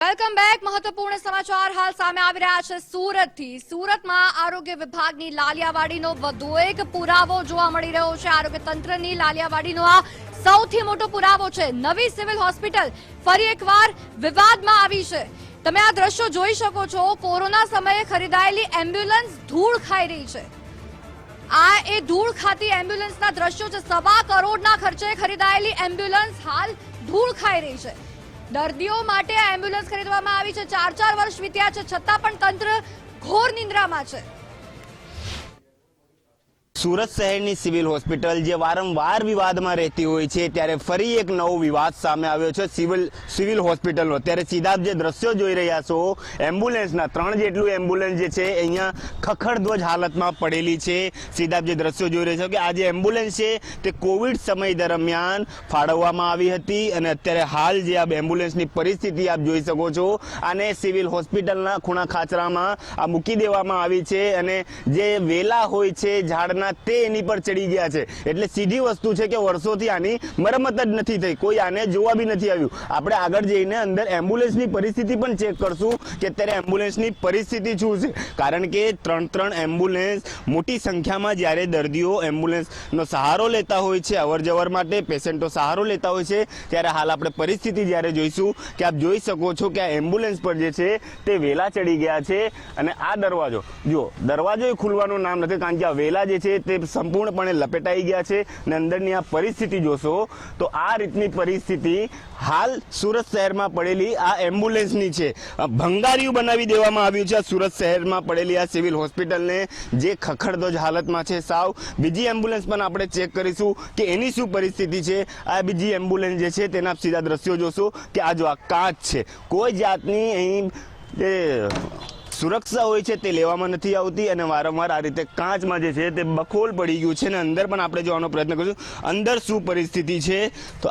Welcome back. મહત્વપૂર્ણ સમાચાર હાલ સામે આવી રહ્યા છે સુરતથી. સુરતમાં આરોગ્ય વિભાગની લાલિયાવાડીનો વધુ એક પુરાવો જોવા મળી રહ્યો છે. આરોગ્ય તંત્રની લાલિયાવાડીનો આ સૌથી મોટો પુરાવો છે. નવી સિવિલ હોસ્પિટલ ફરી એકવાર વિવાદમાં આવી છે. તમે આ દ્રશ્યો જોઈ શકો છો. કોરોના સમયે ખરીદાયેલી એમ્બ્યુલન્સ ધૂળ ખાઈ રહી છે. આ એ ધૂળ ખાતી એમ્બ્યુલન્સના દ્રશ્યો છે. સવા કરોડના ખર્ચે ખરીદાયેલી એમ્બ્યુલન્સ હાલ ધૂળ ખાઈ રહી છે. દર્દીઓ માટે એમ્બ્યુલન્સ ખરીદવામાં આવી છે. ચાર ચાર વર્ષ વીત્યા છે. છતાં પણ તંત્ર ઘોર નિંદ્રામાં છે. સુરત શહેરની સિવિલ હોસ્પિટલ, જે વારંવાર વિવાદમાં રહેતી હોય છે, ત્યારે ફરી એક નવો વિવાદ સામે આવ્યો છે સિવિલ સિવિલ હોસ્પિટલનો. ત્યારે સીધા જે દ્રશ્યો જોઈ રહ્યા છો, એમ્બ્યુલન્સના ત્રણ જેટલું એમ્બ્યુલન્સ જે છે, અહીંયા ખખડધ્વજ હાલતમાં પડેલી છે. સીધા જે દ્રશ્યો જોઈ રહ્યા છો કે આ જે એમ્બ્યુલન્સ છે, તે કોવિડ સમય દરમિયાન ફાળવવામાં આવી હતી અને અત્યારે હાલ જે આ એમ્બ્યુલન્સની પરિસ્થિતિ આપ જોઈ શકો છો. આને સિવિલ હોસ્પિટલના ખૂણા ખાચરામાં આ મૂકી દેવામાં આવી છે અને જે વેલા હોય છે, ઝાડના તે એની પર ચડી ગયા છે. એટલે સીધી વસ્તુ છે કે વર્ષોથી આની મરમ્મત જ નથી થઈ. કોઈ આને જોવા બી નથી આવ્યું. આપણે આગળ જઈને અંદર એમ્બ્યુલન્સની પરિસ્થિતિ પણ ચેક કરશું કે અત્યારે એમ્બ્યુલન્સની પરિસ્થિતિ શું છે. કારણ કે ત્રણ ત્રણ એમ્બ્યુલન્સ મોટી સંખ્યામાં જ્યારે દર્દીઓ એમ્બ્યુલન્સનો સહારો લેતા હોય છે અવર જવર માટે પેશન્ટો સહારો લેતા હોય છે, ત્યારે હાલ આપણે પરિસ્થિતિ જ્યારે જોઈશું કે આપ જોઈ શકો છો કે આ એમ્બ્યુલન્સ પર જે છે તે વેલા ચડી ગયા છે. અને આ દરવાજો, જુઓ, દરવાજો એ ખુલવાનું નામ નથી, કારણ કે આ વેલા જે છે તે સંપૂર્ણપણે લપેટાઈ ગયા છે અને અંદરની આ પરિસ્થિતિ જોશો તો આ રીતની પરિસ્થિતિ હાલ સુરત શહેરમાં પડેલી આ એમ્બ્યુલન્સની છે. ભંગાર્યું બનાવી દેવામાં આવ્યું છે. સુરત શહેરમાં પડેલી આ સિવિલ હોસ્પિટલને જે ખખડધજ હાલતમાં છે સાવ. બીજી એમ્બ્યુલન્સ પણ આપણે ચેક કરીશું કે એની શું પરિસ્થિતિ છે. આ બીજી એમ્બ્યુલન્સ જે છે તેના સીધા દ્રશ્યો જોશો કે આ જો આ કાચ છે. કોઈ જાતની અહીં જે સુરક્ષા હોય છે તે લેવામાં નથી આવતી અને વારંવાર આ રીતે કાચમાં જે છે તે બખોલ પડી ગયું છે અને અંદર પણ આપણે જોવાનો પ્રયત્ન કરીશું. અંદર શું પરિસ્થિતિ છે? તો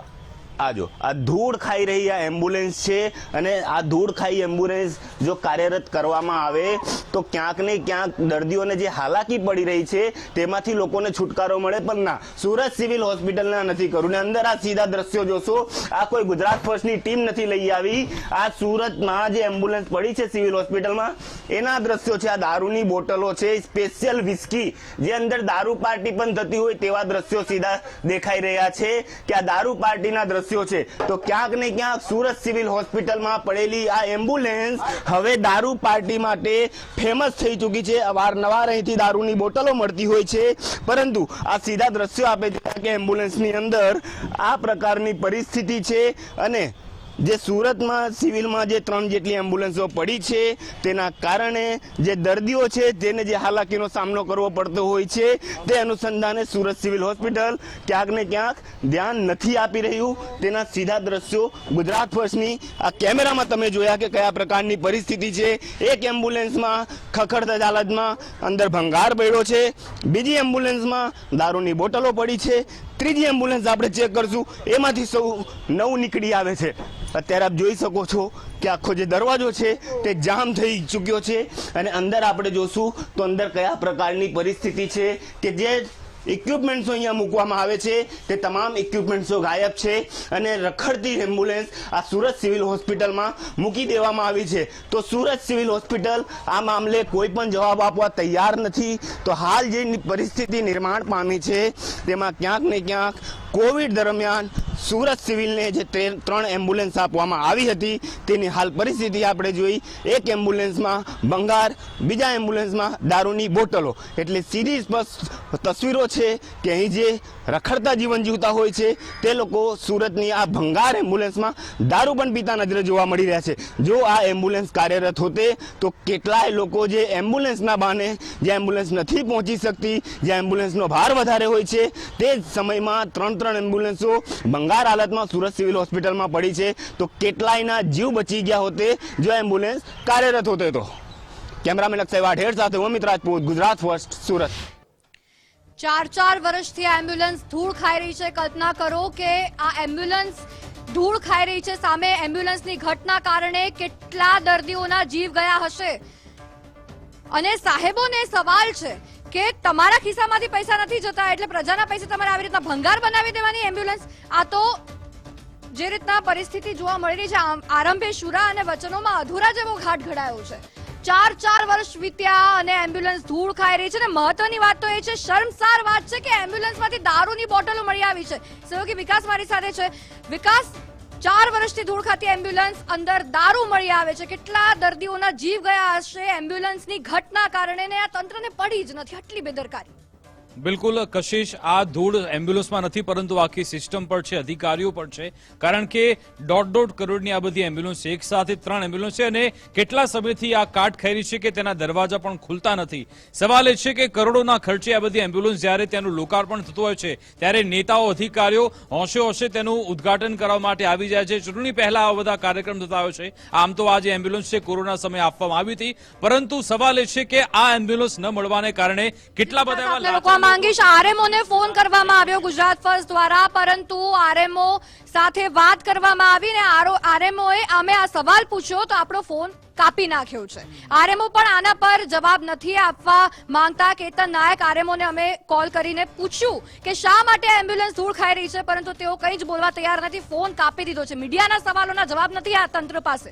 આ જો, આ ધૂળ ખાઈ રહી આ એમ્બ્યુલન્સ છે અને આ ધૂળ ખાઈ એમ્બ્યુલન્સ જો કાર્યરત કરવામાં આવે, તો ક્યાંક ને ક્યાંક દર્દીઓને જે હાલાકી પડી રહી છે, તેમાંથી લોકોને છુટકારો મળે, પણ ના, સુરત સિવિલ હોસ્પિટલના નથી કરું. ને અંદર આ સીધા દ્રશ્યો જોશો, આ કોઈ ગુજરાત ફર્સ્ટની ટીમ નથી લઈ આવી. આ સુરતમાં જે એમ્બ્યુલન્સ પડી છે સિવિલ હોસ્પિટલમાં, એના દ્રશ્યો છે, આ દારૂની બોટલો છે સ્પેશિયલ વિસ્કી જે અંદર દારૂ પાર્ટી પણ થતી હોય તેવા દ્રશ્યો સીધા દેખાઈ રહ્યા છે કે આ દારૂ પાર્ટીના દ્રશ્યો છે. તો ક્યાંક ને ક્યાંક સુરત સિવિલ હોસ્પિટલમાં પડેલી આ એમ્બ્યુલન્સ હવે દારૂ પાર્ટી માટે ફેમસ થઈ ચૂકી છે. અવારનવાર અહીંથી દારૂની બોટલો મળતી હોય છે. પરંતુ આ સીધા દ્રશ્યો આપે છે કે એમ્બ્યુલન્સની અંદર આ પ્રકારની પરિસ્થિતિ છે અને જે સુરતમાં, સિવિલમાં જે ત્રણ જેટલી એમ્બ્યુલન્સો પડી છે, તેના કારણે જે દર્દીઓ છે, તેને જે હાલાકીનો સામનો કરવો પડતો હોય છે, તે અનુસંધાને સુરત સિવિલ હોસ્પિટલ ક્યાંક ને ક્યાંક ધ્યાન નથી આપી રહ્યું. તેના સીધા દ્રશ્યો ગુજરાત ફર્સ્ટની આ કેમેરામાં તમે જોયા કે કયા પ્રકારની પરિસ્થિતિ છે. એક એમ્બ્યુલન્સમાં ખખડતા હાલતમાં અંદર ભંગાર પડ્યો છે. બીજી એમ્બ્યુલન્સમાં દારૂની બોટલો પડી છે. ત્રીજી એમ્બ્યુલન્સ આપણે ચેક કરશું. એમાંથી સૌ નવું નીકળી આવે છે. અત્યારે આપ જોઈ શકો છો કે આખો જે દરવાજો છે તે જામ થઈ ચૂક્યો છે અને અંદર આપણે જોશું તો અંદર કયા પ્રકારની પરિસ્થિતિ છે કે જે ઇક્વિપમેન્ટ્સો અહીંયા મૂકવામાં આવે છે તે તમામ ઇક્વિપમેન્ટ્સો ગાયબ છે અને રખડતી એમ્બ્યુલન્સ આ સુરત સિવિલ હોસ્પિટલમાં મૂકી દેવામાં આવી છે. તો સુરત સિવિલ હોસ્પિટલ આ મામલે કોઈ પણ જવાબ આપવા તૈયાર નથી. તો હાલ જે પરિસ્થિતિ નિર્માણ પામી છે તેમાં ક્યાંક ને ક્યાંક કોવિડ દરમિયાન સુરત સિવિલને જે ત્રણ એમ્બ્યુલન્સ આપવામાં આવી હતી, તેની હાલ પરિસ્થિતિ આપણે જોઈ. એક એમ્બ્યુલન્સમાં ભંગાર બીજા એમ્બ્યુલન્સમાં દારૂની બોટલો. એટલે સીધી સ્પષ્ટ તસવીરો છે કે અહીં જે રખડતા જીવન જીવતા હોય છે, તે લોકો સુરતની આ ભંગાર એમ્બ્યુલન્સમાં દારૂ પણ પીતા નજરે જોવા મળી રહ્યા છે. જો આ એમ્બ્યુલન્સ કાર્યરત હોતે, તો કેટલાય લોકો જે એમ્બ્યુલન્સના બહાને, જ્યાં એમ્બ્યુલન્સ નથી પહોંચી શકતી, જ્યાં એમ્બ્યુલન્સનો ભાર વધારે હોય છે, તે જ સમયમાં ત્રણ ત્રણ એમ્બ્યુલન્સો ભંગાર હાલતમાં સુરત સિવિલ હોસ્પિટલમાં પડી છે. તો કેટલાયના જીવ બચી ગયા હોતે જો એમ્બ્યુલન્સ કાર્યરત હોતે તો? કેમેરામેન અક્ષય વાઢેર સાથે અમિત રાજપૂત, ગુજરાત ફર્સ્ટ, સુરત. ચાર ચાર વર્ષથી આ એમ્બ્યુલન્સ ધૂળ ખાઈ રહી છે. કલ્પના કરો કે આ એમ્બ્યુલન્સ ધૂળ ખાઈ રહી છે. સામે એમ્બ્યુલન્સની ઘટના કારણે કેટલા દર્દીઓના જીવ ગયા હશે? અને સાહેબોને સવાલ છે કે તમારા ખિસ્સામાંથી પૈસા નથી જતા, એટલે પ્રજાના પૈસા તમારે આવી રીતના ભંગાર બનાવી દેવાની એમ્બ્યુલન્સ આ તો જે રીતના પરિસ્થિતિ જોવા મળી રહી છે આરંભે શુરા અને વચનોમાં અધૂરા જેવો ઘાટ ઘડાયો છે. ચાર ચાર વર્ષ વીત્યા અને એમ્બ્યુલન્સ ધૂળ ખાઈ રહી છે અને મહત્વની વાત તો એ છે, શર્મસાર વાત છે કે એમ્બ્યુલન્સમાંથી દારૂની બોટલો મળી આવી છે. સહયોગી વિકાસ મારી સાથે છે. વિકાસ ચાર વર્ષથી ધૂળ ખાતી એમ્બ્યુલન્સ અંદર દારૂ મળી આવે છે. કેટલા દર્દીઓના જીવ ગયા હશે એમ્બ્યુલન્સની ઘટના કારણે ને આ તંત્રને પડી જ નથી. આટલી બેદરકારી. બિલકુલ કશિશ આ ધૂળ એમ્બ્યુલન્સમાં નથી પરંતુ આખી સિસ્ટમ પર છે અધિકારીઓ પર છે. કારણ કે દોઢ દોઢ કરોડની આ બધી એમ્બ્યુલન્સ છે એક સાથે ત્રણ એમ્બ્યુલન્સ છે અને કેટલા સમયથી આ કાટ ખાઈ છે કે તેના દરવાજા પણ ખુલતા નથી. સવાલ એ છે કે કરોડોના ખર્ચે આ બધી એમ્બ્યુલન્સ જ્યારે તેનું લોકાર્પણ થતું હોય છે ત્યારે નેતાઓ અધિકારીઓ હોંશે હોંશે તેનું ઉદ્ઘાટન કરવા માટે આવી જાય છે. ચૂંટણી પહેલા આ બધા કાર્યક્રમ થતા હોય છે. આમ તો આ જે એમ્બ્યુલન્સ છે કોરોના સમયે આપવામાં આવી હતી. પરંતુ સવાલ એ છે કે આ એમ્બ્યુલન્સ ન મળવાને કારણે કેટલા બધા માંગીશ. આરએમઓ ને ફોન કરવામાં આવ્યો ગુજરાત ફર્સ્ટ દ્વારા, પરંતુ આરએમઓ સાથે વાત કરવામાં આવી ને એ અમે આ સવાલ પૂછ્યો તો આપણો ફોન કાપી નાખ્યો છે. આરએમઓ પણ આના પર જવાબ નથી આપવા માંગતા. કેતન નાયક આરએમઓ ને અમે કોલ કરીને પૂછ્યું કે શા માટે એમ્બ્યુલન્સ ધૂળ ખાઈ રહી છે, પરંતુ તેઓ કંઈ જ બોલવા તૈયાર નથી. ફોન કાપી દીધો છે. મીડિયાના સવાલોના જવાબ નથી આ તંત્ર પાસે.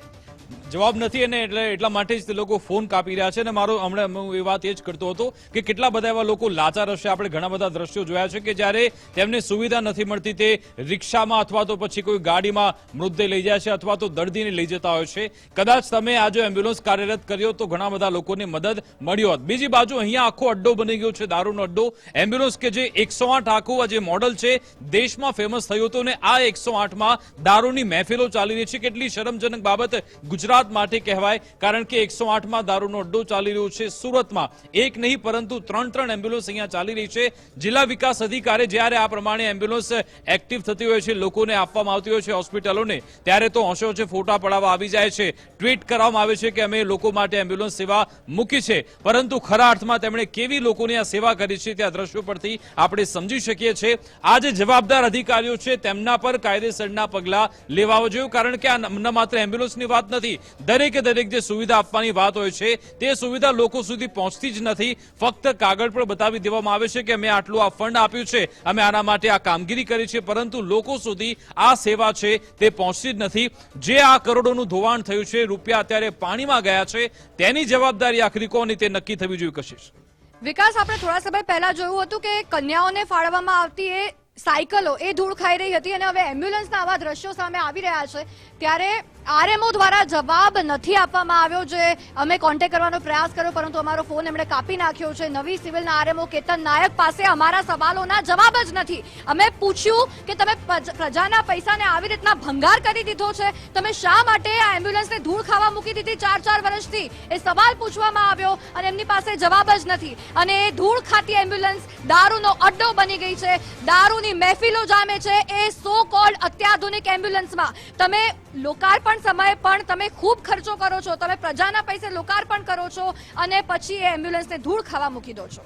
જવાબ નથી અને એટલે એટલા માટે જ તે લોકો ફોન કાપી રહ્યા છે અને મારો હમણાં હું એ વાત એ જ કરતો હતો કે કેટલા બધા એવા લોકો લાચાર હશે. આપણે ઘણા બધા દ્રશ્યો જોયા છે કે જ્યારે તેમને સુવિધા નથી મળતી તે રિક્ષામાં અથવા તો પછી કોઈ ગાડીમાં મૃતદેહ લઈ જાય છે અથવા તો દર્દીને લઈ જતા હોય છે. કદાચ તમે આ જો એમ્બ્યુલન્સ કાર્યરત કર્યો તો ઘણા બધા લોકોને મદદ મળ્યો હોત. બીજી બાજુ અહીંયા આખો અડ્ડો બની ગયો છે, દારૂનો અડ્ડો. એમ્બ્યુલન્સ કે જે એકસો આઠ આખું આ જે મોડલ છે, દેશમાં ફેમસ થયું હતું અને આ એકસો આઠમાં દારૂની મહેફિલો ચાલી રહી છે. કેટલી શરમજનક બાબત ગુજરાત માટે કહેવાય, કારણ કે એકસો આઠમાં દારૂનો અડ્ડો ચાલી રહ્યો છે સુરતમાં. એક નહીં, પરંતુ ત્રણ ત્રણ એમ્બ્યુલન્સ અહીંયા ચાલી રહી છે. જિલ્લા વિકાસ અધિકારી જ્યારે આ પ્રમાણે એમ્બ્યુલન્સ એક્ટિવ થતી હોય છે, લોકોને આપવામાં આવતી હોય છે હોસ્પિટલોને, ત્યારે તો હોંશો છે ફોટા પડાવવા આવી જાય છે. ટ્વીટ કરવામાં આવે છે કે અમે લોકો માટે એમ્બ્યુલન્સ સેવા મૂકી છે. પરંતુ ખરા અર્થમાં તેમણે કેવી લોકોની આ સેવા કરી છે ત્યાં દ્રશ્યો પરથી આપણે સમજી શકીએ છીએ. આ જે જવાબદાર અધિકારીઓ છે, તેમના પર કાયદેસરના પગલાં લેવા જોઈએ, કારણ કે આ માત્ર એમ્બ્યુલન્સની વાત નથી દરેકે દરેક જે સુવિધા આપવાની વાત હોય છે, તે સુવિધા લોકો સુધી પહોંચતી જ નથી. ફક્ત કાગળ પર બતાવી દેવામાં આવે છે કે અમે આટલું આ ફંડ આપ્યું છે, અમે આના માટે આ કામગીરી કરી છે, પરંતુ લોકો સુધી આ સેવા છે, તે પહોંચતી જ નથી. જે આ કરોડોનું ધોવાણ થયું છે, રૂપિયા અત્યારે પાણીમાં ગયા છે, તેની જવાબદારી આખરી કોની તે નક્કી થવી જોઈએ કશિશ. વિકાસ, આપણે થોડા સમય પહેલા જોયું હતું કે કન્યાઓને ફાળવવામાં આવતી એ સાયકલો એ ધૂળ ખાઈ રહી હતી અને હવે એમ્બ્યુલન્સના આવા દ્રશ્યો સામે આવી રહ્યા છે. ત્યારે આરએમઓ દ્વારા જવાબ નથી આપવામાં આવ્યો જે અમે કોન્ટેક્ટ કરવાનો પ્રયાસ કર્યો, પરંતુ અમારો ફોન એમણે કાપી નાખ્યો છે. નવી સિવિલના આરએમઓ કેતન નાયક પાસે અમારા સવાલોના જવાબ જ નથી. અમે પૂછ્યું કે તમે પ્રજાના પૈસાને આવી રીતના ભંગાર કરી દીધો છે. તમે શા માટે આ એમ્બ્યુલન્સને ધૂળ ખાવા મૂકી દીધી ચાર ચાર વર્ષથી? એ સવાલ પૂછવામાં આવ્યો અને એમની પાસે જવાબ જ નથી. અને એ ધૂળ ખાતી એમ્બ્યુલન્સ દારૂનો અડ્ડો બની ગઈ છે. દારૂની મહેફિલો જામે છે એ સો કોલ્ડ અત્યાધુનિક એમ્બ્યુલન્સમાં. તમે લોકાર્પણ સમયે પણ તમે ખૂબ ખર્ચો કરો છો. તમે પ્રજાના પૈસે લોકાર્પણ કરો છો અને પછી એ એમ્બ્યુલન્સને ધૂળ ખાવા મૂકી દો છો.